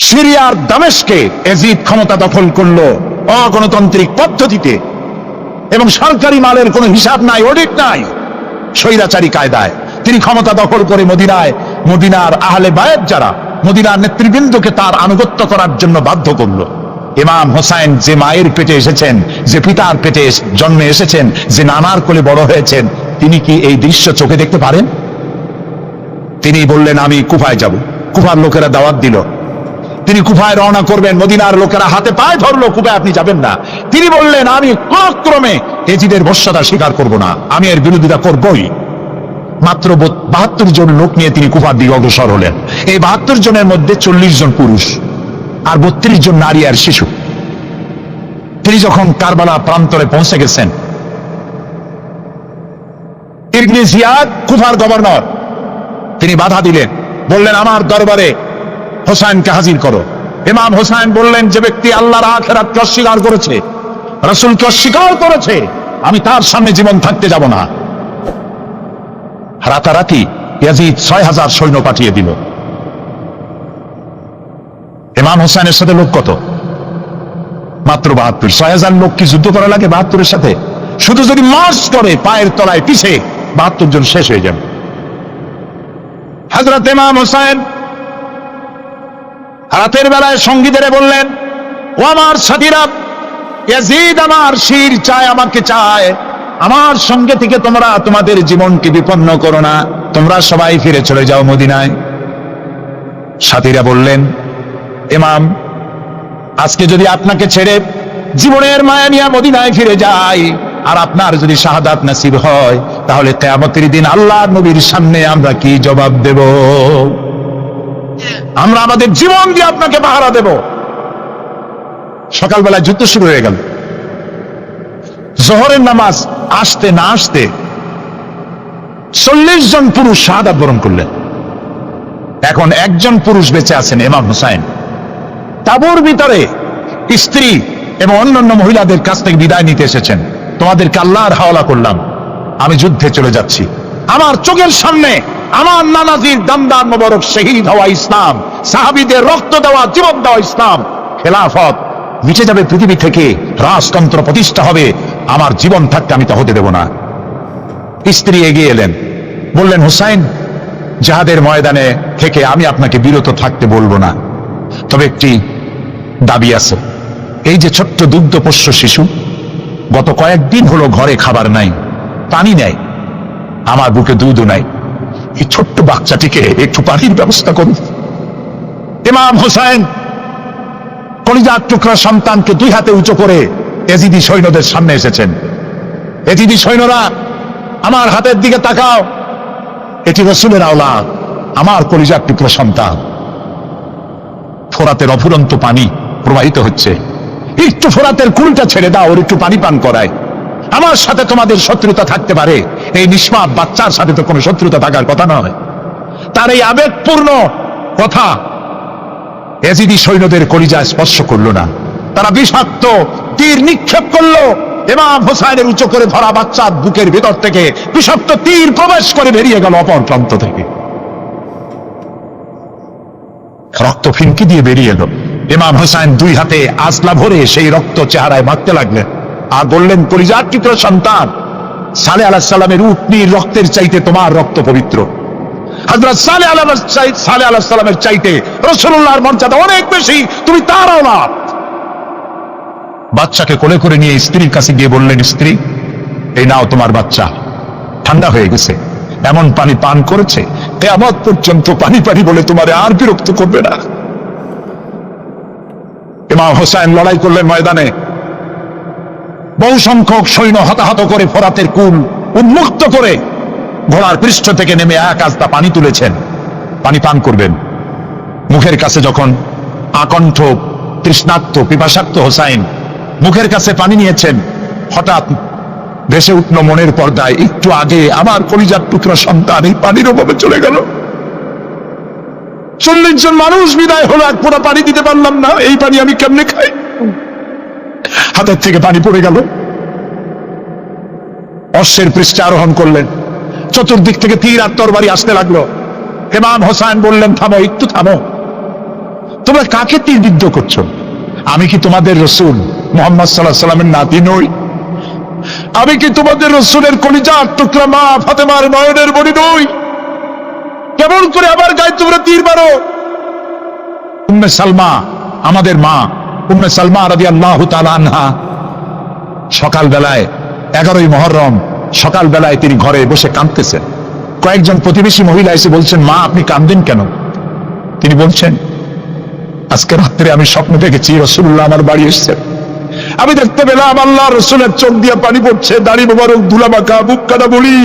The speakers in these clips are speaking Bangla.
সিরিয়ার দামেশকে এজিদ ক্ষমতা দখল করল অগণতান্ত্রিক পদ্ধতিতে। এবং সরকারি মালের কোনো হিসাব নাই অডিট নাই। স্বৈরাচারী কায়দায়। তিনি ক্ষমতা দখল করে মদিনায়, মদিনার আহলে বায়েত যারা, মদিনার নেতৃবৃন্দকে তার আনুগত্য করার জন্য বাধ্য করল। ইমাম হোসাইন যে মায়ের পেটে এসেছেন, যে পিতার পেটে জন্মে এসেছেন, যে নানার কোলে বড় হয়েছেন, তিনি কি এই দৃশ্য চোখে দেখতে পারেন? তিনি বললেন, আমি কুফায় যাব। কুফার লোকেরা দাওয়াত দিল। তিনি কুফায় রওনা করবেন, মদিনার লোকেরা হাতে পায়ে ধরলো, কুফায় আপনি যাবেন না। তিনি বললেন, আমি ক্রমে এজিদের বর্ষতা স্বীকার করব না, আমি এর বিরোধিতা করবই। মাত্র বাহাত্তর জন লোক নিয়ে তিনি কুফার দিকে অগ্রসর হলেন। এই বাহাত্তর জনের মধ্যে চল্লিশ জন পুরুষ আর বত্রিশ জন নারী আর শিশু। তিনি যখন কারবালা প্রান্তরে পৌঁছে গেছেন ইরগিনি জিয়াদ কুফার গভর্নর, তিনি বাধা দিলেন, বললেন, আমার দরবারে হোসাইনকে হাজির করো। ইমাম হোসাইন বললেন, যে ব্যক্তি আল্লাহর আখেরাতকে অস্বীকার করেছে, রসুলকে অস্বীকার করেছে, আমি তার সামনে জীবন থাকতে যাব না। রাতারাতি ইয়াজিদ ছয় হাজার সৈন্য পাঠিয়ে দিল। ইমাম হোসেনের সাথে লোক কত? মাত্র বাহাত্তর। ছয় হাজার লোক কি যুদ্ধ করা লাগে বাহাত্তরের সাথে? শুধু যদি মার্চ করে পায়ের তলায় পিছে বাহাত্তর জন শেষ হয়ে যাবে। হজরত ইমাম হোসেন রাতের বেলায় সঙ্গীদের বললেন, ও আমার সাথীরা, ইয়াজিদ আমার শির চায়, আমাকে চায়। আমার সঙ্গে থেকে তোমরা তোমাদের জীবনকে বিপন্ন করো না। তোমরা সবাই ফিরে চলে যাও মদিনায়। সাথীরা বললেন এমাম আজকে যদি আপনাকে ছেড়ে জীবনের মায়া নিয়ে মদিনায় ফিরে যাই, আর আপনার যদি শাহাদাত নাসিব হয়, তাহলে কেয়ামতের দিন আল্লাহ নবীর সামনে আমরা কি জবাব দেব? আমরা আমাদের জীবন দিয়ে আপনাকে পাহারা দেব। সকালবেলা যুদ্ধ শুরু হয়ে গেল। জোহরের নামাজ আসতে না আসতে চল্লিশ জন পুরুষ শাহাদাত বরণ করলেন। এখন একজন পুরুষ বেঁচে আছেন ইমাম হুসাইন। তাবুর ভিতরে স্ত্রী এবং অন্যান্য মহিলাদের কাছ থেকে বিদায় নিতে এসেছেন। তোমাদেরকে আল্লাহর হাওলা করলাম। আমি যুদ্ধে চলে যাচ্ছি। আমার চোখের সামনে আমার নানাজির দামদার মোবারক শহীদ হওয়া ইসলাম, সাহাবিদের রক্ত দেওয়া, জীবন দেওয়া ইসলাম, খেলাফত মিটে যাবে পৃথিবী থেকে, রাজতন্ত্র প্রতিষ্ঠা হবে, আমার জীবন থাকতে আমি তা হতে দেব না। স্ত্রী এগিয়ে এলেন, বললেন, হুসাইন, জাহাদের ময়দানে থেকে আমি আপনাকে বিরত থাকতে বলব না। তবে একটি দাবি আছে, এই যে ছোট্ট দুগ্ধপোষ্য শিশু, গত কয়েকদিন হলো ঘরে খাবার নাই, পানি নেয় আমার বুকে দুধও নাই। এই ছোট্ট বাচ্চাটিকে একটু পানির ব্যবস্থা করুন। ইমাম হোসাইন, কলিজার টুকরা সন্তানকে দুই হাতে উঁচু করে এজিদি সৈন্যদের সামনে এসেছেন। এজিদি সৈন্যরা, আমার হাতের দিকে তাকাও। এটি রসুলের আওলাদ, আমার কলিজার টুকরা সন্তান। ফোরাতের অফুরন্ত পানি প্রবাহিত হচ্ছে। একটু ফোরাতের কুলটা ছেড়ে দাও, ওর একটু পানি পান করায়। আমার সাথে তোমাদের শত্রুতা থাকতে পারে। এই নিষ্পাপ বাচ্চার সাথে তো কোনো শত্রুতা থাকার কথা নয়। তার এই আবেগপূর্ণ কথা এজিদি সৈন্যদের কলিজা স্পর্শ করল না। তারা বিষাক্ত, তীর নিক্ষেপ করল। এমাম হোসাইনের উঁচু করে ধরা বাচ্চার বুকের ভিতর থেকে বিষাক্ত তীর প্রবেশ করে বেরিয়ে গেল অপর প্রান্ত থেকে। রক্ত ফিনকি দিয়ে বেরিয়ে এলো। ইমাম হোসাইন দুই হাতে আসলা ভরে সেই রক্ত চেহারায় মারতে লাগলেন। আর বললেন কলিজার চিত্র সন্তান? সালে আলাহ সাল্লামের উটনির রক্তের চাইতে তোমার রক্ত পবিত্র। সালে সালে সাল্লামের চাইতে রসুল্লাহর মর্যাদা অনেক বেশি। তুমি বাচ্চাকে কোলে করে নিয়ে স্ত্রীর কাছে গিয়ে বললেন, স্ত্রী, এই নাও তোমার বাচ্চা। ঠান্ডা হয়ে গেছে। এমন পানি পান করেছে, কেয়ামত পর্যন্ত পানি পানি বলে তোমারে আর বিরক্ত করবে না। ইমাম হোসাইন লড়াই করলেন ময়দানে। বহু সংখ্যক সৈন্য হতাহত করে ফোরাতের কুল উন্মুক্ত করে ঘোড়ার পৃষ্ঠ থেকে নেমে এক আস্তা পানি তুলেছেন। পানি পান করবেন। মুখের কাছে যখন আকণ্ঠ তৃষ্ণাক্ত পিপাসাক্ত হোসাইন মুখের কাছে পানি নিয়েছেন, হঠাৎ ভেসে উঠল মনের পর্দায়, একটু আগে আমার কলিজার টুকরা সন্তান এই পানির অভাবে চলে গেল। চল্লিশ জন মানুষ বিদায় হলো, এক পোড়া পানি দিতে পারলাম না, এই পানি আমি কেমনে খাই? হাতের থেকে পানি পড়ে গেল। অশ্বের পৃষ্ঠে আরোহণ করলেন। চতুর্দিক থেকে তীর আর তরবারি আসতে লাগল। হেমাম হোসাইন বললেন, থামো, একটু থামো। তোমরা কাকে তীরবিদ্ধ করছ? আমি কি তোমাদের রসুল? মোহাম্মদ সাল্লাহ সাল্লামের নাতি নই। আমি কি তোমাদের রসুলের কলিজার টুকরা মা ফাতেমার নয়নের বড়ি নই? কেমন করে আবার গায়ে তোমরা তীর মারো? সালমা, আমাদের মা উম্মে সালমা রাদি আল্লাহ আনহা সকালবেলায়, এগারোই মহরম, সকালবেলায় তিনি ঘরে বসে কাঁদতেছেন। কয়েকজন প্রতিবেশী মহিলা এসে বলছেন, মা, আপনি কান্দেন কেন? তিনি বলছেন, আজকে রাত্রে আমি স্বপ্ন দেখেছি রসুল্লাহ আমার বাড়ি এসছেন। আমি দেখতে পেলাম আল্লাহ রসুলের চোখ দিয়ে পানি পড়ছে, দাড়ি মোবারক দুলা বাঁকা কাটা বলি।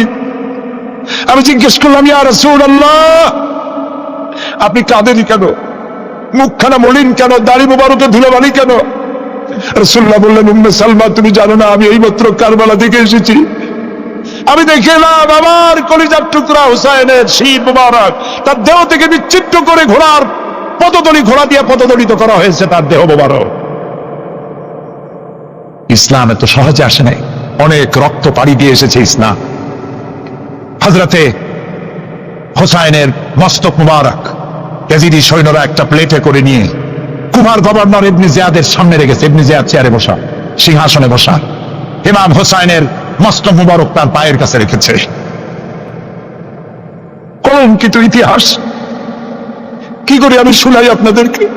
আমি জিজ্ঞেস করলাম, ইয়া রসুল আল্লাহ আপনি কাঁদেনি কেন? মুখখানা মলিন কেন? দাড়ি মোবারকে ধুলাবালি কেন? রসুল্লাহ বললেন, উম্মে সালমা, তুমি জানো না, আমি এইমাত্র কারবালা থেকে এসেছি। আমি দেখে এলাম আমার কলিজার টুকরা হুসাইনের শীত মুবারক। তার দেহ থেকে বিচ্ছিন্ন করে ঘোড়ার পদতলি ঘোড়া দিয়ে পদদলিত করা হয়েছে তার দেহ মুবারক। ইসলাম এত সহজে আসে নাই। অনেক রক্ত পাড়ি দিয়ে এসেছে ইসলাম। হজরতে হোসাইনের মস্তক মুবারক। ইয়াজিদি সৈন্যরা একটা প্লেটে করে নিয়ে কুমার গভর্নর ইবনি জিয়াদের সামনে রেখেছে। ইবনি জিয়াদ চেয়ারে বসা, সিংহাসনে বসা। ইমাম হোসাইনের মস্তক মুবারক তার পায়ের কাছে রেখেছে। কলঙ্কিত ইতিহাস। কি করে আমি শুনাই আপনাদেরকে?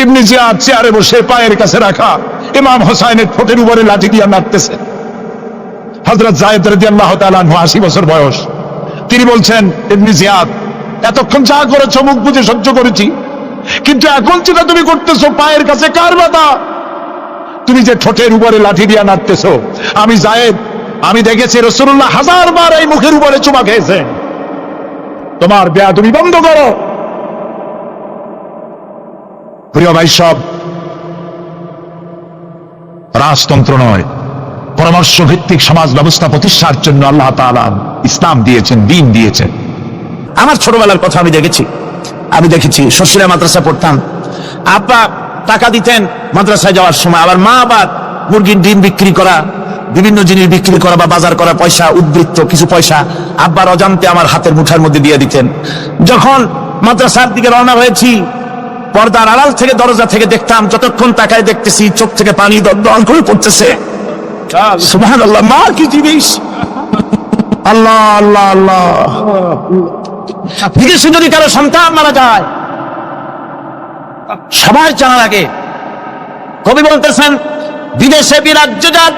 ইবনি জিয়াদ চেয়ারে বসে পায়ের কাছে রাখা ইমাম হোসাইনের ঠোঁটের উপরে লাঠি দিয়ে নাড়তেছে। হজরত জায়েদ রাজি আল্লাহ তালু আশি বছর বয়স। তিনি বলছেন, ইবনি জিয়াদ এতক্ষণ যা করেছ, মুখ বুঝে সহ্য করেছি। কিন্তু এখন যেটা তুমি করতেছো, পায়ের কাছে কার বাধা তুমি যে ঠোঁটের উপরে লাঠি দিয়া নাড়তেছো, আমি জায়েদ, আমি দেখেছি রসুল্লাহ হাজার বার এই মুখের উপরে চুমা খেয়েছে। তোমার বেয়া তুমি বন্ধ করো। প্রিয় ভাই সব রাজতন্ত্র নয় পরামর্শ ভিত্তিক সমাজ ব্যবস্থা প্রতিষ্ঠার জন্য আল্লাহ তাআলা ইসলাম দিয়েছেন, দিন দিয়েছেন। আমার ছোটবেলার কথা আমি দেখেছি। আমি দেখেছি শ্বশুরা মাদ্রাসা পড়তাম। আপা টাকা দিতেন মাদ্রাসায় যাওয়ার সময়। আবার মা আবার মুরগির ডিম বিক্রি করা বিভিন্ন জিনিস বিক্রি করা বা বাজার করা পয়সা উদ্বৃত্ত কিছু পয়সা আব্বার অজান্তে আমার হাতের মুঠার মধ্যে দিয়ে দিতেন। যখন মাদ্রাসার দিকে রওনা হয়েছি পর্দার আড়াল থেকে দরজা থেকে দেখতাম যতক্ষণ তাকায় দেখতেছি চোখ থেকে পানি দল করে পড়তেছে। সুবহান আল্লাহ মা কি জিনিস? আল্লাহ আল্লাহ আল্লাহ। বিদেশে যদি কারও সন্তান মারা যায়, সবাই জানার আগে কবি বলতেছেন, বিদেশে বিরাজ্য যার,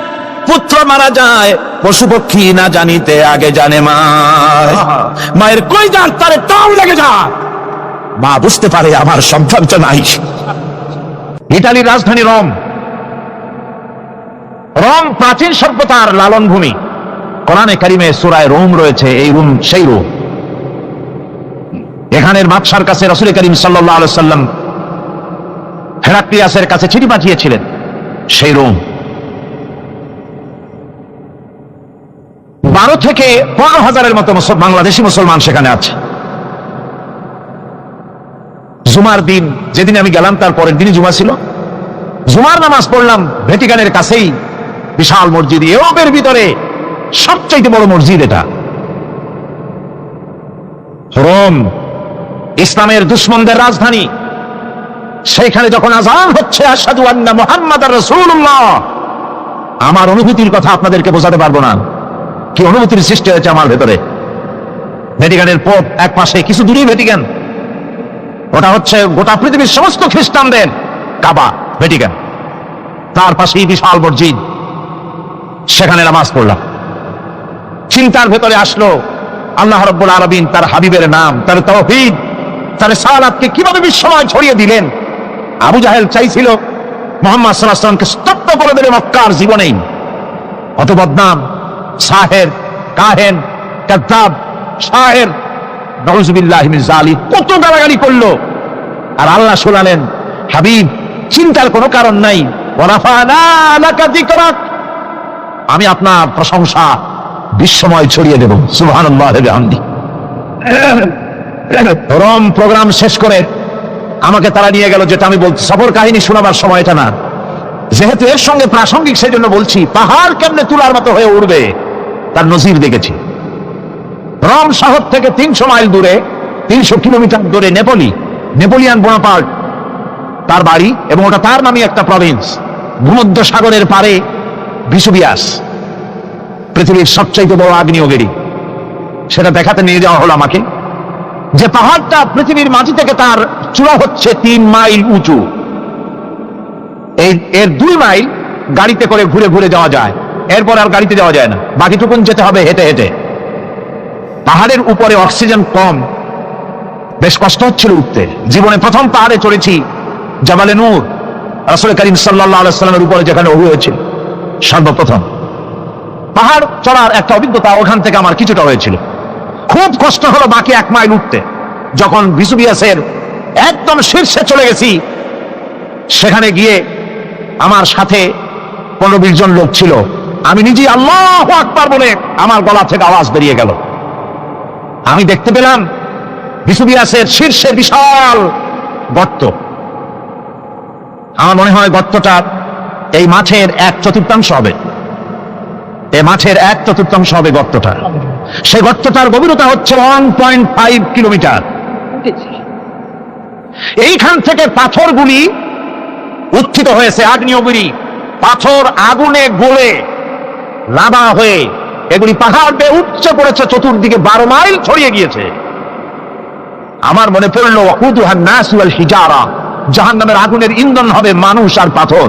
পুত্র মারা যায়, পশু পক্ষী না জানিতে আগে জানে মায়ের কই যার, তারে টান লেগে যায় মা বুঝতে পারে আমার সন্তান তো নাই। ইটালির রাজধানী রোম। রোম প্রাচীন সভ্যতার লালন ভূমি। কোরআনে কারিমে সুরায় রোম রয়েছে, এই রোম, সেই রোম। এখানের বাদশার কাছে রসুল করিম সাল্লাহ সাল্লাম হেরাক্লিয়াসের কাছে চিঠি পাঠিয়েছিলেন। সেই রোম। বারো থেকে পনেরো হাজারের মতো বাংলাদেশি মুসলমান সেখানে আছে। জুমার দিন, যেদিন আমি গেলাম, তার পরের দিনই জুমা ছিল। জুমার নামাজ পড়লাম, ভ্যাটিকানের কাছেই, বিশাল মসজিদ, ইউরোপের ভিতরে। সবচাইতে বড় মসজিদ এটা। রোম। ইসলামের দুশ্মনদের রাজধানী। সেখানে যখন আজান হচ্ছে আসাদু আমার অনুভূতির কথা আপনাদেরকে বোঝাতে পারব না। কি অনুভূতির সৃষ্টি হয়েছে আমার ভেতরে? ভ্যাটিকানের পোপ এক পাশে, কিছু দূরেই ভ্যাটিকান। ওটা হচ্ছে গোটা পৃথিবীর সমস্ত খ্রিস্টানদের কাবা, ভ্যাটিকান। তার পাশেই বিশাল মসজিদ। সেখানে নামাজ পড়লাম। চিন্তার ভেতরে আসলো, আল্লাহ রব্বুল আরবিন তার হাবিবের নাম, তার তৌহিদ তার সালাতকে কীভাবে বিশ্বময় ছড়িয়ে দিলেন? আবু জাহেল চাইছিল মোহাম্মদ সাল্লাহ সাল্লামকে স্তব্ধ করে দেবে মক্কার জীবনেই। অত বদনাম, সাহের, কাহেন, কাদ্দাব শাহের নজবিল্লাহ কত গালাগালি করল। আর আল্লাহ শোনালেন, হাবিব, চিন্তার কোনো কারণ নাই। আমি আপনার প্রশংসা বিশ্বময় ছড়িয়ে দেব। বিহামদি। রম প্রোগ্রাম শেষ করে আমাকে তারা নিয়ে গেল, যেটা আমি বলছি। সফর কাহিনী শোনাবার সময় এটা না। যেহেতু এর সঙ্গে প্রাসঙ্গিক, সেই জন্য বলছি, পাহাড় কেমনে তুলার মতো হয়ে উঠবে তার নজির দেখেছি। রম শহর থেকে তিনশো মাইল দূরে, তিনশো কিলোমিটার দূরে নেপলি, নেপোলিয়ান বোনাপার্ট, তার বাড়ি এবং ওটা তার নামই একটা প্রভিন্স ভূমধ্য সাগরের পারে ভিসুবিয়াস পৃথিবীর সবচাইতে বড় আগ্নেয়গিরি। সেটা দেখাতে নিয়ে যাওয়া হলো আমাকে। যে পাহাড়টা পৃথিবীর মাটি থেকে তার চূড়া হচ্ছে তিন মাইল উঁচু। এর দুই মাইল গাড়িতে করে ঘুরে ঘুরে যাওয়া যায়। এরপর আর গাড়িতে যাওয়া যায় না। বাকিটুকুন যেতে হবে হেঁটে হেঁটে। পাহাড়ের উপরে অক্সিজেন কম। বেশ কষ্ট হচ্ছিল উঠতে। জীবনে প্রথম পাহাড়ে চড়েছি জাবালে নূর। রাসুল করিম সাল্লাহ সাল্লামের উপরে যেখানে অভি হয়েছিল। সর্বপ্রথম। পাহাড় চড়ার একটা অভিজ্ঞতা ওখান থেকে আমার কিছুটা হয়েছিল। খুব কষ্ট হলো বাকি এক মাইল উঠতে। যখন বিসুবিয়াসের একদম শীর্ষে চলে গেছি, সেখানে গিয়ে আমার সাথে পনেরো বিশ জন লোক ছিল। আমি নিজেই আল্লাহ আকবার বলে আমার গলা থেকে আওয়াজ বেরিয়ে গেল। আমি দেখতে পেলাম বিসুবিয়াসের শীর্ষে বিশাল গর্ত। আমার মনে হয় গর্তটা এই মাঠের এক চতুর্থাংশ হবে। এই মাঠের এক চতুর্থাংশ হবে গর্তটা। সেই গর্তটার গভীরতা হচ্ছে ওয়ান পয়েন্ট ফাইভ কিলোমিটার। এইখান থেকে পাথরগুলি উত্থিত হয়েছে, আগ্নেয়গিরি। পাথর আগুনে গলে লাভা হয়ে এগুলি পাহাড় বেয়ে উচ্চ পড়েছে, চতুর্দিকে বারো মাইল ছড়িয়ে গিয়েছে। আমার মনে পড়ল হিজারা জাহান নামের আগুনের ইন্ধন হবে মানুষ আর পাথর।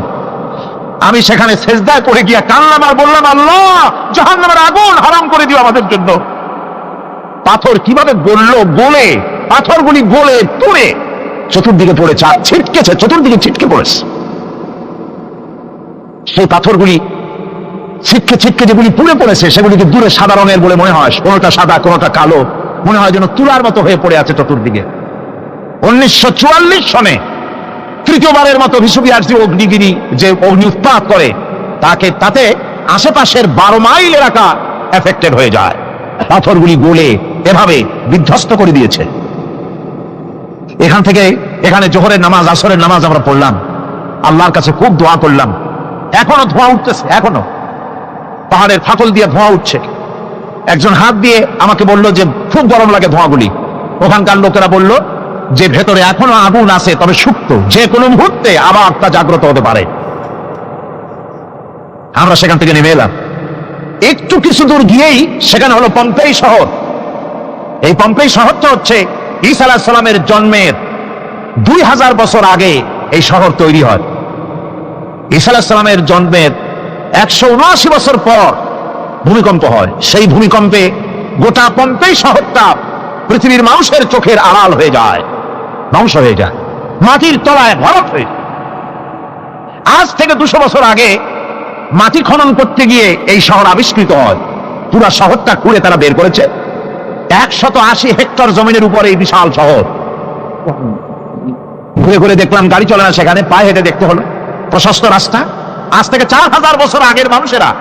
আমি সেখানে সেজদায় পড়ে গিয়া কানলাম আর বললাম, আল্লাহ জাহান নামের আগুন হারাম করে দিও আমাদের জন্য। পাথর কীভাবে গললো গলে। পাথরগুলি গলে পড়ে চতুর্দিকে পড়েছে আর ছিটকেছে, চতুর্দিকে ছিটকে পড়েছে। সেই পাথরগুলি ছিটকে ছিটকে যেগুলি পুড়ে পড়েছে সেগুলিকে দূরে সাদা রঙের বলে মনে হয়। কোনোটা সাদা, কোনোটা কালো। মনে হয় যেন তুলার মতো হয়ে পড়ে আছে চতুর্দিকে। উনিশশো চুয়াল্লিশ সনে তৃতীয়বারের মতো বিশ্ববিহার যে অগ্নিগিরি যে অগ্নি উৎপাত করে, তাকে, তাতে আশেপাশের বারো মাইল এলাকা এফেক্টেড হয়ে যায়। পাথরগুলি গোলে এভাবে বিধ্বস্ত করে দিয়েছে। এখান থেকে, এখানে জোহরের নামাজ, আসরের নামাজ আমরা পড়লাম। আল্লাহর কাছে খুব দোয়া করলাম। এখনও ধোঁয়া উঠতেছে, এখনও। পাহাড়ের ফাটল দিয়ে ধোঁয়া উঠছে। একজন হাত দিয়ে আমাকে বলল যে, খুব গরম লাগে ধোঁয়াগুলি। ওখানকার লোকেরা বলল যে ভেতরে এখনও আগুন আছে, তবে সুপ্ত। যে কোনো মুহূর্তে আবার তা জাগ্রত হতে পারে। আমরা সেখান থেকে নেমে এলাম। একটু কিছু দূর গিয়েই সেখানে হলো পম্পেই শহর। এই পম্পেই শহরটা হচ্ছে ঈসা আলাহ সালামের জন্মের দুই হাজার বছর আগে এই শহর তৈরি হয়। ঈসা আলাহ সালামের জন্মের একশো উনআশি বছর পর ভূমিকম্প হয়। সেই ভূমিকম্পে গোটা পম্পেই শহরটা পৃথিবীর মানুষের চোখের আড়াল হয়ে যায়। ধ্বংস হয়ে যায়। মাটির তলায় ভরত হয়ে। আজ থেকে দুশো বছর আগে মাটি খনন করতে গিয়ে এই শহর আবিষ্কৃত হয়। পুরা শহরটা খুঁড়ে তারা বের করেছে। একশত আশি হেক্টর জমিনের উপরে এই বিশাল শহর। ঘুরে ঘুরে দেখলাম গাড়ি চলে না সেখানে, পায়ে হেঁটে দেখতে হলো। প্রশস্ত রাস্তা। আজ থেকে চার হাজার বছর আগের মানুষেরা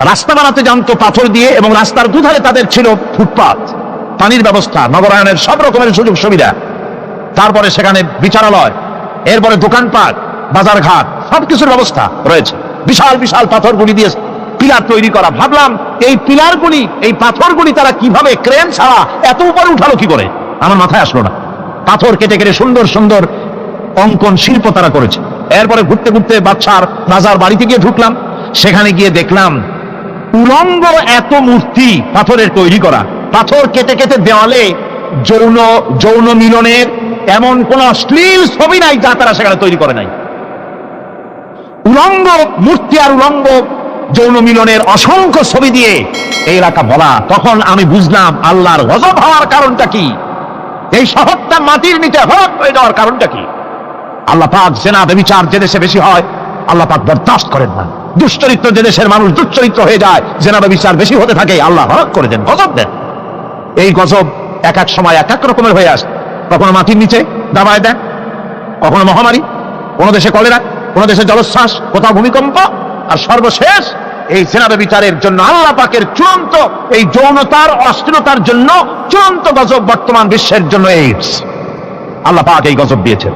রাস্তা বানাতে জানতো পাথর দিয়ে এবং রাস্তার দুধারে তাদের ছিল ফুটপাত। পানির ব্যবস্থা, নগরায়নের সব রকমের সুযোগ সুবিধা। তারপরে সেখানে বিচারালয়, এরপরে দোকানপাট, বাজারঘাট, সবকিছুর ব্যবস্থা রয়েছে। বিশাল বিশাল পাথরগুলি দিয়ে পিলার তৈরি করা। ভাবলাম, এই পিলারগুলি, এই পাথরগুলি তারা কীভাবে ক্রেন ছাড়া এত উপরে উঠালো কি করে? আমার মাথায় আসলো না। পাথর কেটে কেটে সুন্দর সুন্দর অঙ্কন শিল্প তারা করেছে। এরপরে ঘুরতে ঘুরতে বাচ্চার রাজার বাড়িতে গিয়ে ঢুকলাম। সেখানে গিয়ে দেখলাম, উলঙ্গ এত মূর্তি পাথরের তৈরি করা। পাথর কেটে কেটে দেওয়ালে যৌন যৌন মিলনের এমন কোন অশ্লীল ছবি নাই যা তারা সেখানে তৈরি করে নাই। উলঙ্গ মূর্তি আর উলঙ্গ যৌন মিলনের অসংখ্য ছবি দিয়ে এই এলাকা বলা তখন আমি বুঝলাম আল্লাহর গজব হওয়ার কারণটা কি? এই শহরটা মাটির নিচে হক হয়ে যাওয়ার কারণটা কি? আল্লাহ পাক জেনা বেবিচার যে দেশে বেশি হয়, আল্লাহ পাক বরদাস্ত করেন না। দুশ্চরিত্র যে দেশের মানুষ দুশ্চরিত্র হয়ে যায় জেনা বেবিচার বেশি হতে থাকে, আল্লাহ হরক করে দেন, গজব দেন। এই গজব এক এক সময় এক এক রকমের হয়ে আসে। কখনো মাটির নিচে দাবায় দেন কখনো মহামারী, কোন দেশে কলেরা, কোন দেশে জলোচ্ছ্বাস, কোথাও ভূমিকম্প, আর সর্বশেষ এই সেনাবে বিচারের জন্য আল্লাহ পাকের চূড়ান্ত এই যৌনতার অস্থিরতার জন্য চূড়ান্ত গজব বর্তমান বিশ্বের জন্য এইডস আল্লাহ পাক এই গজব দিয়েছেন।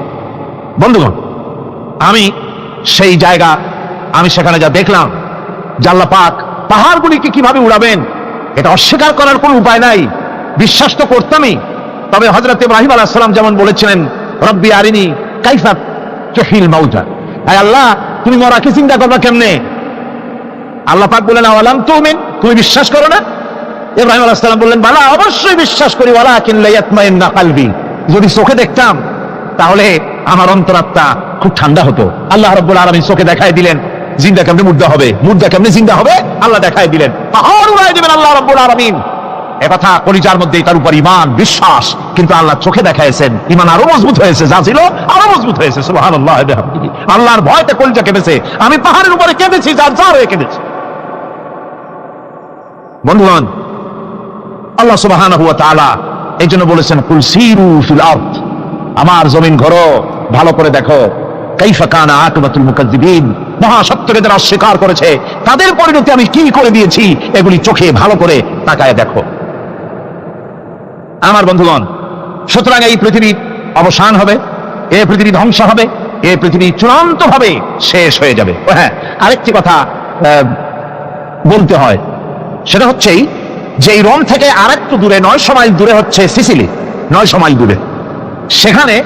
বন্ধুগণ, আমি সেই জায়গা, আমি সেখানে যা দেখলাম, যে আল্লাহ পাক পাহাড়গুলিকে কীভাবে উড়াবেন, এটা অস্বীকার করার কোনো উপায় নাই। বিশ্বাস তো করতামই। তবে হজরত ইব্রাহিম আলাহ যেমন বলেছিলেন, রব্বি আরিনি কাইফা চহিল মাউজা হ্যাঁ আল্লাহ, তুমি মরাকে চিন্তা করবা কেমনে? আল্লাহ পাক বললেন আওয়ালাম তুমিন? তুমি বিশ্বাস করো না? ইব্রাহিম আলাইহিস সালাম বললেন, বালা, অবশ্যই বিশ্বাস করি ওয়ালা কিনলে ইয়াতমাইন্না কালবি। যদি চোখে দেখতাম, তাহলে আমার অন্তরাত্মা খুব ঠান্ডা হতো। আল্লাহ রাব্বুল আলামিন চোখে দেখায় দিলেন, জিন্দা কেমনে মুর্দা হবে? মুর্দা কেমনে জিন্দা হবে? আল্লাহ দেখায় দিলেন। পাহাড় উড়াই দিবেন আল্লাহ রাব্বুল আলামিন। একথা কলিজার মধ্যে তার উপর ইমান বিশ্বাস, কিন্তু আল্লাহ চোখে দেখাইছেন ইমান আরও মজবুত হয়েছে, যা ছিল আরও মজবুত হয়েছে। আল্লাহর ভয়তে কলিজা কেঁদেছে, আমি পাহাড়ের উপরে কেঁদেছি, যার যার হয়ে কেঁদেছি। বন্ধুগণ, আল্লাহ তাআলা এই জন্য বলেছেন, কুল সিরু ফিল আরদ। আমার জমিন ঘরো, ভালো করে দেখো। কাইফা কানা আকিবাতুল মুকাজ্জিবিন মহা সত্যকে যারা অস্বীকার করেছে। তাদের পরিণতি আমি কি করে দিয়েছি? এগুলি চোখে ভালো করে তাকায় দেখো। আমার বন্ধুগণ, সুতরাং এই পৃথিবীর অবসান হবে এই পৃথিবী ধ্বংস হবে এই পৃথিবী চূড়ান্ত ভাবে শেষ হয়ে যাবে। হ্যাঁ আরেকটি কথা বলতে হয়। সেটা হচ্ছেই যে এই রোম থেকে আর একটু দূরে নয়শো মাইল দূরে হচ্ছে সিসিলি নয়শো মাইল দূরে। সেখানে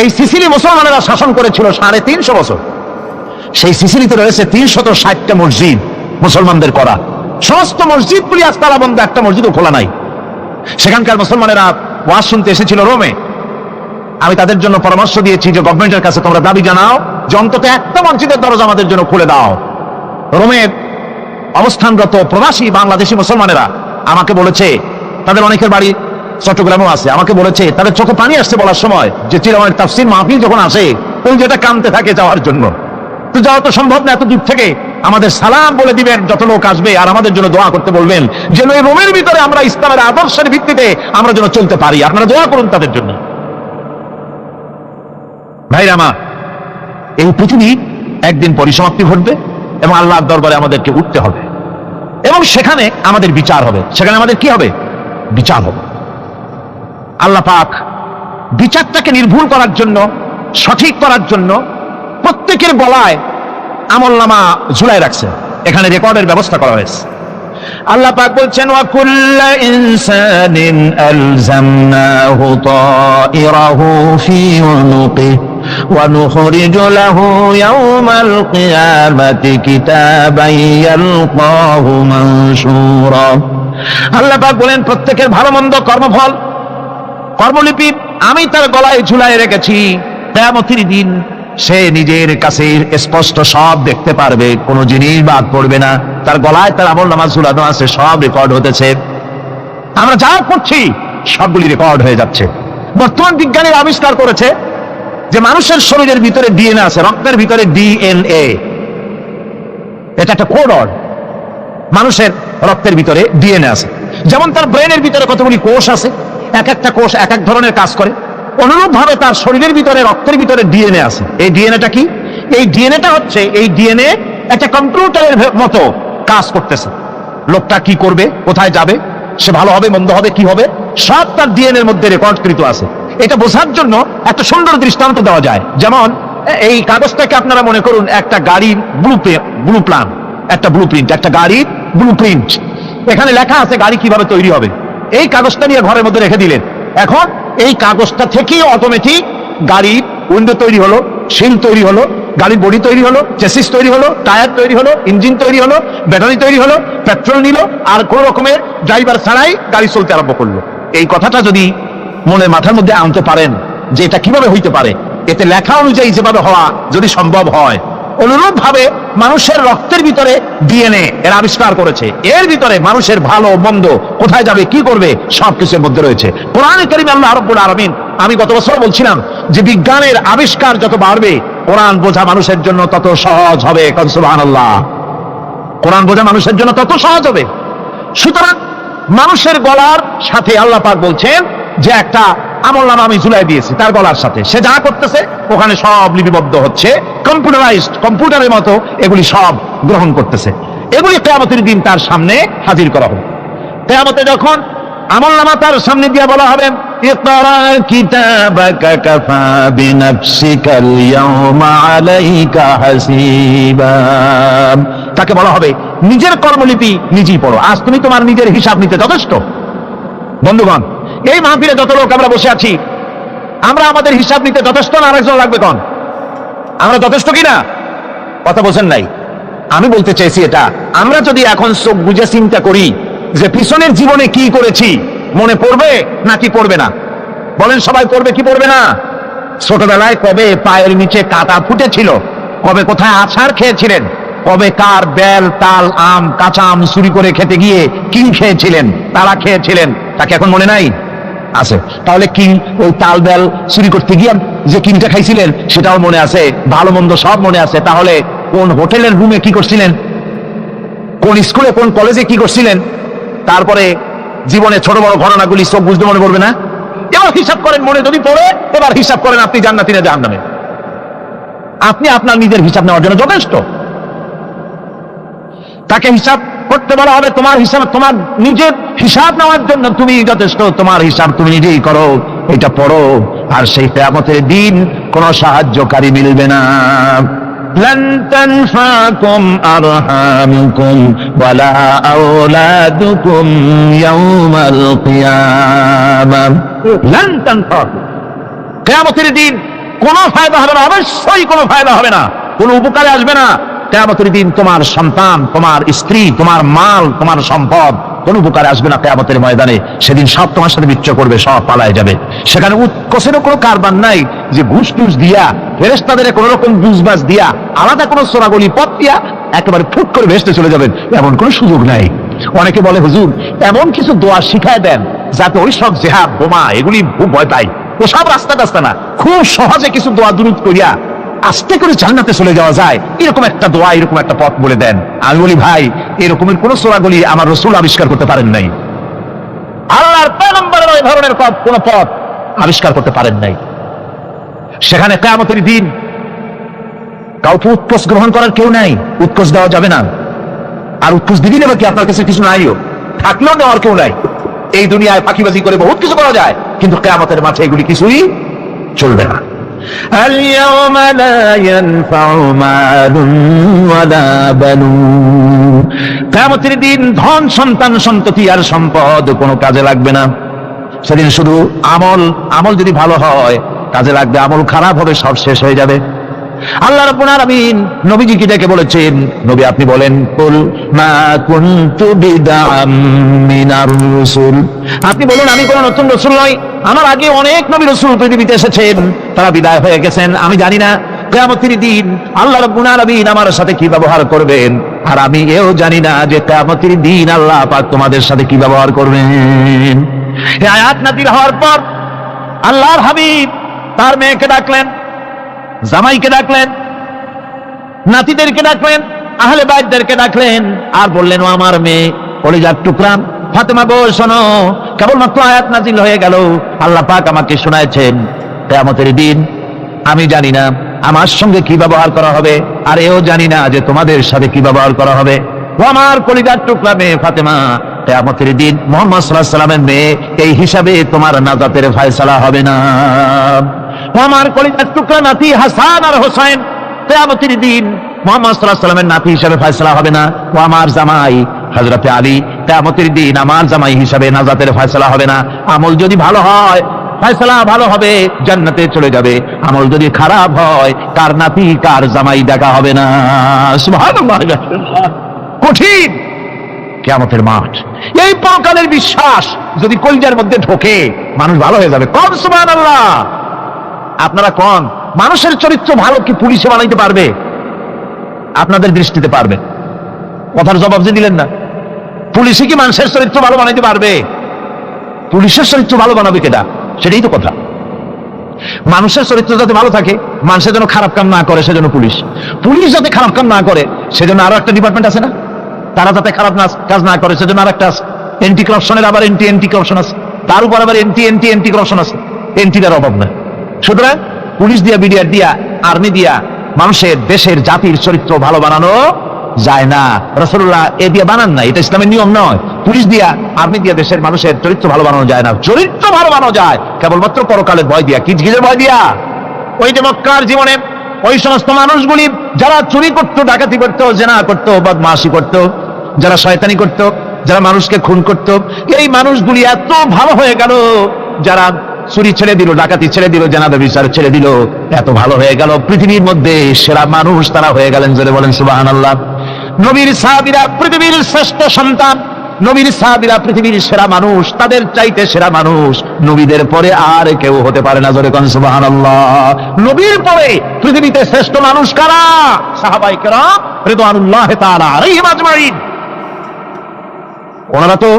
এই সিসিলি মুসলমানেরা শাসন করেছিল সাড়ে তিনশো বছর। সেই সিসিলিতে রয়েছে তিনশত ষাটটা মসজিদ মুসলমানদের করা। সমস্ত মসজিদগুলি আজ তালা বন্ধ একটা মসজিদও খোলা নাই। সেখানকার মুসলমানেরা ওয়াজ শুনতে এসেছিল রোমে। আমি তাদের জন্য পরামর্শ দিয়েছি যে, গভর্নমেন্টের কাছে তোমরা দাবি জানাও যে, অন্তত একটা মসজিদের দরজা আমাদের জন্য খুলে দাও। রোমের অবস্থানরত প্রবাসী বাংলাদেশি মুসলমানেরা আমাকে বলেছে, তাদের অনেকের বাড়ি চট্টগ্রামেও আছে। আমাকে বলেছে, তাদের চোখে পানি আসছে বলার সময়। যে চিরমানের তাফসির মাহফিল যখন আসে তখন যেটা কামতে থাকে যাওয়ার জন্য। তো যাওয়া তো সম্ভব না এত দূর থেকে। আমাদের সালাম বলে দিবেন, যত লোক আসবে আর আমাদের জন্য দোয়া করতে বলবেন। যেন এই রোমের ভিতরে আমরা ইসলামের আদর্শের ভিত্তিতে আমরা যেন চলতে পারি। আপনারা দোয়া করুন তাদের জন্য। ভাইরা আমার, এই পৃথিবী একদিন পরিসমাপ্তি ঘটবে এবং আল্লাহর দরবারে আমাদেরকে উঠতে হবে। এবং সেখানে আমাদের বিচার হবে। সেখানে আমাদের কি হবে? বিচার হবে। আল্লাহ পাক বিচারটাকে নির্ভুল করার জন্য, সঠিক করার জন্য প্রত্যেকের গলায় আমল নামা ঝুলাই রাখছে। এখানে রেকর্ডের ব্যবস্থা করা হয়েছে। আল্লাহ পাক বলছেন, ওয়া কুল্লা ইনসানিন আলজামনাহু তায়রাহু ফি উনুকিহি ওয়া নুখরিজু লাহু ইয়াওমাল কিয়ামাতি কিতাবান ইয়ালকাহু মানশুরা। আল্লাহ পাক বলেন, প্রত্যেকের ভালো মন্দ কর্মফল, কর্মলিপি আমি তার গলায় ঝুলায় রেখেছি। কিয়ামতের দিন সে নিজের কাছে স্পষ্ট সব দেখতে পারবে, কোনো জিনিস বাদ পড়বে না। তার গলায় তার আমল নামাজ ঝুলানো আছে সব রেকর্ড হতেছে। আমরা যা করছি, সবগুলি রেকর্ড হয়ে যাচ্ছে। বর্তমান বিজ্ঞানীর আবিষ্কার করেছে যে মানুষের শরীরের ভিতরে ডিএনএ আছে, রক্তের ভিতরে ডিএনএ এটা একটা কোডর মানুষের রক্তের ভিতরে ডিএনএ আছে। যেমন তার ব্রেনের ভিতরে কতগুলি কোষ আছে, এক একটা কোষ এক এক ধরনের কাজ করে। অনুরূপ ভাবে তার শরীরের ভিতরে, রক্তের ভিতরে ডিএনএ আছে। এই ডিএনএটা কি? এই ডিএনএটা হচ্ছে, এই ডিএনএ একটা কম্পিউটারের মতো কাজ করতেছে। লোকটা কি করবে? কোথায় যাবে? সে ভালো হবে, মন্দ হবে, কি হবে? সব তার ডিএনএ এর মধ্যে রেকর্ডকৃত আছে। এটা বোঝার জন্য একটা সুন্দর দৃষ্টান্ত দেওয়া যায়। যেমন, এই কাগজটাকে আপনারা মনে করুন, একটা গাড়ির ব্লু ব্লু প্ল্যান একটা ব্লু প্রিন্ট একটা গাড়ির ব্লু প্রিন্ট এখানে লেখা আছে গাড়ি কীভাবে তৈরি হবে। এই কাগজটা নিয়ে ঘরের মধ্যে রেখে দিলেন। এখন এই কাগজটা থেকেই অটোমেটিক গাড়ির উইন্ডো তৈরি হলো শিল তৈরি হলো, গাড়ির বডি তৈরি হলো চেসিস তৈরি হলো টায়ার তৈরি হলো ইঞ্জিন তৈরি হলো ব্যাটারি তৈরি হলো পেট্রোল নিল, আর কোন রকমের ড্রাইভার ছাড়াই গাড়ি চলতে আরম্ভ করল। এই কথাটা যদি মনে মাথার মধ্যে আনতে পারেন যে এটা কীভাবে হইতে পারে, এতে লেখা অনুযায়ী যেভাবে হওয়া যদি সম্ভব হয়। অনুরূপ ভাবে মানুষের রক্তের ভিতরে ডিএনএ এর আবিষ্কার করেছে। এর ভিতরে মানুষের ভালো, মন্দ, কোথায় যাবে, কি করবে, সবকিছুর মধ্যে রয়েছে। কোরআন করিম আল্লাহ রব্বুল আলমিন, আমি গত বছর বলছিলাম যে বিজ্ঞানের আবিষ্কার যত বাড়বে, কোরআন বোঝা মানুষের জন্য তত সহজ হবে কনসুবাহ আল্লাহ কোরআন বোঝা মানুষের জন্য তত সহজ হবে। সুতরাং মানুষের গলার সাথে আল্লাহ পাক বলছেন যে একটা আমল নামা আমি ঝুলাই দিয়েছি, তার গলার সাথে। সে যা করতেছে, ওখানে সব লিপিবদ্ধ হচ্ছে। কম্পিউটারাইজড কম্পিউটারের মতো এগুলি সব গ্রহণ করতেছে। এগুলি কেয়ামতের দিন তার সামনে হাজির করা হবে কেয়ামতে যখন আমল নামা তার সামনে দিয়ে বলা হবে তাকে বলা হবে, নিজের কর্মলিপি নিজেই পড়ো। আজ তুমি তোমার নিজের হিসাব নিতে যথেষ্ট। বন্ধুগণ এই মাহফিলে যত লোক আমরা বসে আছি, আমরা আমাদের হিসাব নিতে যথেষ্ট না? আরেকজন লাগবে কন? আমরা যথেষ্ট কিনা? কথা বলছেন নাই। আমি বলতে চাইছি এটা, আমরা যদি এখন চোখ বুঝে চিন্তা করি যে পিছনের জীবনে কি করেছি, মনে পড়বে নাকি পড়বে না? বলেন সবাই পড়বে কি পড়বে না? ছোটবেলায় কবে পায়ের নিচে কাটা ফুটেছিল? কবে কোথায় আছাড় খেয়েছিলেন? কবে কার বেল, তাল, আম, কাঁচা আম চুরি করে খেতে গিয়ে কিং খেয়েছিলেন, তারা খেয়েছিলেন, তাকে এখন মনে নাই? আছে। তাহলে কিং ওই তাল বেল চুরি করতে গিয়ে যে কিংটা খাইছিলেন, সেটাও মনে আছে, ভালো মন্দ সব মনে আছে। তাহলে কোন হোটেলের রুমে কি করছিলেন? কোন স্কুলে, কোন কলেজে কি করছিলেন? তারপরে জীবনে ছোট বড় ঘটনাগুলি সব বুঝতে মনে পড়বে না? এবার হিসাব করেন, মনে যদি পড়ে, এবার হিসাব করেন, আপনি জান্নাতি না জাহান্নামে। আপনি আপনার নিজের হিসাব নেওয়ার জন্য যথেষ্ট। তাকে হিসাব করতে বলা হবে তোমার হিসাব তোমার নিজের হিসাব নেওয়ার জন্য তুমি যথেষ্ট তোমার হিসাব তুমি নিজেই করো এটা পড়ো আর সেই কেয়ামতের দিন কোনো সাহায্যকারী মিলবে না لن تنفعكم أرحامكم ولا أولادكم يوم القيامة لن تنفعكم কেয়ামতের দিন কোনো ফায়দা হবে না অবশ্যই কোনো ফায়দা হবে না কোনো উপকারে আসবে না কেয়ামতের দিন তোমার সন্তান, তোমার স্ত্রী, তোমার মাল, তোমার সম্পদ কোনো উপকারে আসবে না কেয়ামতের ময়দানে। সেদিন সব তোমার সাথে বিচ্ছ করবে, সব পালায় যাবে। সেখানে উৎকোষেরও কোনো কারবার নাই যে ঘুষ টুস দিয়া ফেরেস্তাদের কোনো রকম বুঝবাজ দিয়া, আলাদা কোনো সোরাগলি পথ দিয়া একেবারে ফুট করে ভেসতে চলে যাবেন। এমন কোনো সুযোগ নাই। অনেকে বলে, হুজুর, এমন কিছু দোয়া শিখায় দেন যাতে ওই সব জেহাদ, বোমা, এগুলি ভয় পায়। সব রাস্তা রাস্তা না। খুব সহজে কিছু দোয়া দূরত করিয়া আস্তে করে জান্নাতে চলে যাওয়া যায়। এরকম একটা দোয়া, এরকম একটা পথ বলে দেন। আমি বলি, ভাই, এরকমের কোন সোরাগলি আমার রসুল আবিষ্কার করতে পারেন নাই। আল্লাহর ওই ধরনের কোন পথ আবিষ্কার করতে পারেন নাই। সেখানে কেয়ামতের দিন কাউকে উৎকোষ গ্রহণ করার কেউ নাই। উৎকোষ দেওয়া যাবে না। আর উৎকোষ দিবি নেবে কি আপনার কাছে কিছু নাইও। থাকলেও নেওয়ার কেউ নাই। এই দুনিয়ায় ফাঁকিবাজি করে বহুত কিছু করা যায়। কিন্তু কেয়ামতের মাঠে এগুলি কিছুই চলবে না। اليوم لا ينفع مال ولا بنون কেয়ামতের দিন ধন সন্তান সন্ততি আর সম্পদ কোনো কাজে লাগবে না সেদিন শুধু আমল আমল যদি ভালো হয় কাজে লাগবে আমল খারাপ হবে সব শেষ হয়ে যাবে আল্লাহ রাব্বুল আলামিন নবীজিকে ডেকে বলেছেন, নবী, আপনি বলেন, কুল মা কুনতু মিনার আপনি বলুন, আমি কোন নতুন রাসূল নই। আমার আগে অনেক নবী রাসূল পৃথিবীতে এসেছেন। তারা বিদায় হয়ে গেছেন। আমি জানি না, কিয়ামতের দিন আল্লাহ রাব্বুল আলামিন আমার সাথে কি ব্যবহার করবেন। আর আমি এও জানি না যে কিয়ামতের দিন আল্লাহ পাক তোমাদের সাথে কি ব্যবহার করবেন। আয়াত নাযিল হওয়ার পর আল্লাহর হাবিব তার মেয়েকে ডাকলেন। জামাইকে ডাকলেন, নাতিদেরকে ডাকলেন, আহলে বাইদদেরকে ডাকলেন, আর বললেন, ও আমার মেয়ে, কলিজার টুকরা, ফাতেমা গো, শোনো, কেবলমাত্র আয়াত নাজিল হয়ে গেল, আল্লাহ পাক আমাকে শোনায়ছেন কেয়ামতের দিন, আমি জানি না আমার সঙ্গে কি ব্যবহার করা হবে, আর এও জানি না যে তোমাদের সাথে কি ব্যবহার করা হবে। ও আমার কলিজার টুকরা মেয়ে ফাতেমা, কেয়ামতের দিন মোহাম্মদ সাল্লাহ সাল্লামের মেয়ে, এই হিসাবে তোমার নাজাতের ফয়সালা হবে না। আমার কলিজার টুকরা নাতি হাসান আর হোসেন কেয়ামতের দিন মোহাম্মদ সাল্লাহ সাল্লামের নাতি হিসাবে ফয়সালা হবে না, ও আমার জামাই হজরতে আলী, কেয়ামতের দিন আমার জামাই হিসাবে নাজাতের ফয়সালা হবে না। আমল যদি ভালো হয়, ফয়সালা ভালো হবে, জান্নাতে চলে যাবে। আমল যদি খারাপ হয়, কার নাতি, কার জামাই দেখা হবে না। কঠিন কেয়ামতের মাঠ। এই পরকালের বিশ্বাস যদি কলজার মধ্যে ঢোকে, মানুষ ভালো হয়ে যাবে। কম সুমান আল্লাহ আপনারা কন? মানুষের চরিত্র ভালো কি পুলিশে বানাইতে পারবে? আপনাদের দৃষ্টিতে পারবে। কথার জবাব যে দিলেন না। পুলিশে কি মানুষের চরিত্র ভালো বানাইতে পারবে? পুলিশের চরিত্র ভালো বানাবে কেটা সেটাই তো কথা। মানুষের চরিত্র যাতে ভালো থাকে, মানুষের যেন খারাপ কাম না করে, সেজন্য পুলিশ। পুলিশ যাতে খারাপ কাম না করে, সেজন্য আরও একটা ডিপার্টমেন্ট আছে না? তারা যাতে খারাপ কাজ না করে, সেজন্য আর একটা এন্টি করাপশনের আবার এন্টি এন্টি করাপশন আছে। তার উপর আবার এন্টি এন্টি এন্টি করাপশন আছে। এন্টিটার অভাব না সুতরাং পুলিশ দিয়া, বিডিআর দিয়া, আর্মি দিয়া, মানুষের, দেশের, জাতির চরিত্র ভালো বানানো যায় না। রসুল্লাহ এ দিয়ে বানান না এটা ইসলামের নিয়ম নয়। পুলিশ দিয়া, আর্মি দিয়া, দেশের, মানুষের চরিত্র ভালো বানানো যায় না। চরিত্র ভালো বানানো যায়, কেবলমাত্র পরকালের ভয় দিয়া, কিচকিচের ভয় দিয়া। ওই যে মক্কার জীবনে, ওই সমস্ত মানুষগুলি, যারা চুরি করতো, ডাকাতি করতো, জেনা করতো, বদমাশি করতো, যারা শয়তানি করতো, যারা মানুষকে খুন করত, এই মানুষগুলি এত ভালো হয়ে গেল, যারা চুরি ছেড়ে দিল, ডাকাতি ছেড়ে দিল জানাদা বিচার ছেড়ে দিল। এত ভালো হয়ে গেল পৃথিবীর মধ্যে, সেরা মানুষ তারা হয়ে গেলেন জোরে বলেন সুবাহান আল্লাহ নবীর সাহাবিরা পৃথিবীর শ্রেষ্ঠ সন্তান, নবীর সাহাবিরা পৃথিবীর সেরা মানুষ, তাদের চাইতে সেরা মানুষ। নবীদের পরে আর কেউ হতে পারে না জোরে কোন সুবাহান আল্লাহ নবীর পরে পৃথিবীতে শ্রেষ্ঠ মানুষ কারা? সাহাবাই কেরা রেদওয়ানুল্লাহ তাআলা আলাইহিম ওনারা তো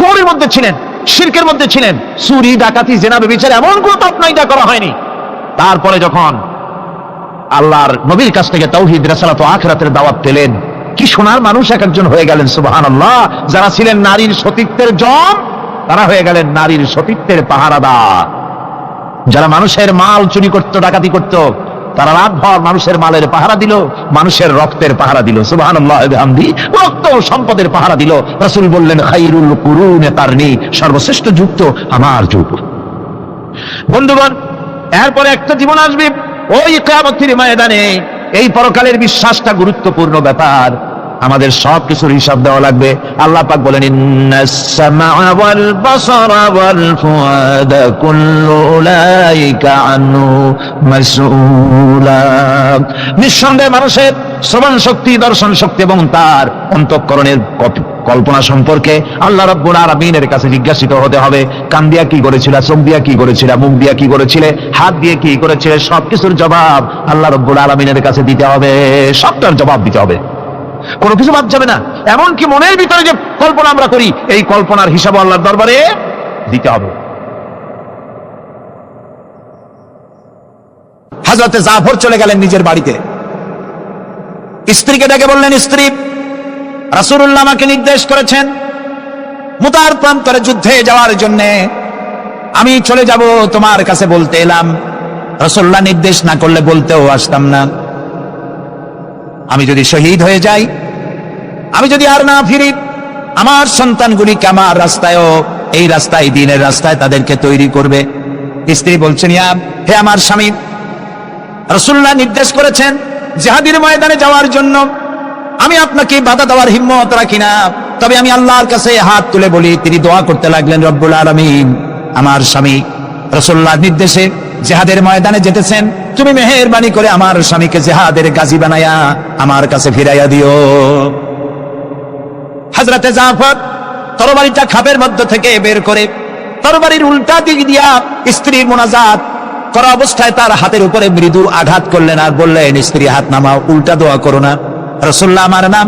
কোরের মধ্যে ছিলেন। শিরকের মধ্যে ছিলেন। চুরি, ডাকাতি জেনাবে বিচার এমন কোন পাপ নাইদা করা হয়নি। তারপরে যখন আল্লাহর নবীর কাছ থেকে তৌহিদ, রেসালাত আখরাতের দাওয়াত পেলেন, কি সোনার মানুষ এক একজন হয়ে গেলেন সুবাহান আল্লাহ যারা ছিলেন নারীর সতীত্বের জম, তারা হয়ে গেলেন নারীর সতীত্বের পাহারাদার। যারা মানুষের মাল চুরি করত, ডাকাতি করত তারা রাতভর মানুষের মালের পাহারা দিল, মানুষের রক্তের পাহারা দিল। সুবাহানি রক্ত সম্পদের পাহারা দিল। রাসুল বললেন, খাইরুল কুরুনে তারনি সর্বশ্রেষ্ঠ যুক্ত আমার যুগ। বন্ধুগণ, এরপরে একটা জীবন আসবে। ওই কেয়ামতের ময়দানে এই পরকালের বিশ্বাসটা গুরুত্বপূর্ণ ব্যাপার। আমাদের সব কিছুর হিসাব দেওয়া লাগবে। আল্লাহ পাক বলেন নিঃসন্দেহে মানুষের শ্রবণ শক্তি, দর্শন শক্তি এবং তার অন্তঃকরণের কল্পনা সম্পর্কে আল্লাহ রব্বুল আলামিনের কাছে জিজ্ঞাসিত হতে হবে, কান দিয়া কি করেছিল, চোখ দিয়া কি করেছিল, মুখ দিয়া কি করেছিলে, হাত দিয়ে কি করেছিলে, সবকিছুর জবাব আল্লাহ রব্বুল আলামিনের কাছে দিতে হবে, সবটার জবাব দিতে হবে। কোনো কিছু বাদ যাবে না। এমনকি মনের ভিতরে যে কল্পনা আমরা করি, এই কল্পনার হিসাব আল্লাহর দরবারে দিতে হবে। হাজরতে জাফর চলে গেলেন নিজের বাড়িতে। স্ত্রীকে ডেকে বললেন, স্ত্রী, রাসূলুল্লাহ আমাকে নির্দেশ করেছেন মুতার প্রান্তরে যুদ্ধে যাওয়ার জন্য। আমি চলে যাব, তোমার কাছে বলতে এলাম। রাসূলুল্লাহ নির্দেশ না করলে বলতেও আসতাম না। আমি যদি শহীদ হয়ে যাই, আমি যদি আর না ফিরি, আমার সন্তানগুলিকে আমার রাস্তায়ও এই রাস্তায়, দিনের রাস্তায় তাদেরকে তৈরি করবে? স্ত্রী বলছেন হে আমার স্বামী রসুল্লাহ নির্দেশ করেছেন জেহাদির ময়দানে যাওয়ার জন্য। আমি আপনাকে বাধা দেওয়ার হিম্মত রাখি না। তবে আমি আল্লাহর কাছে হাত তুলে বলি, তিনি দোয়া করতে লাগলেন, রব্বুল আলমিন। আমার স্বামী রসুল্লাহ নির্দেশে জেহাদের ময়দানে যেতেছেন, তুমি মেহেরবানি করে আমার স্বামীকে জেহাদের গাজী বানায়া আমার কাছে ফিরাইয়া দিও। হাজরাতে জাফর তরবারিটা খাপের মধ্য থেকে বের করে তরবারির উল্টা দিক দিয়া স্ত্রীর মোনাজাত করা অবস্থায় তার হাতের উপরে মৃদু আঘাত করলেন আর বললেন, স্ত্রী, হাত নামাও, উল্টা দোয়া করো না। রসুল্লাহ আমার নাম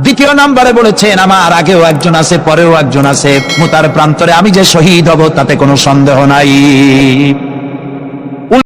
দ্বিতীয় নাম্বারে বলেছেন, আমার আগেও একজন আছে, পরেও একজন আছে। মুতার প্রান্তরে আমি যে শহীদ হব, তাতে কোনো সন্দেহ নাই।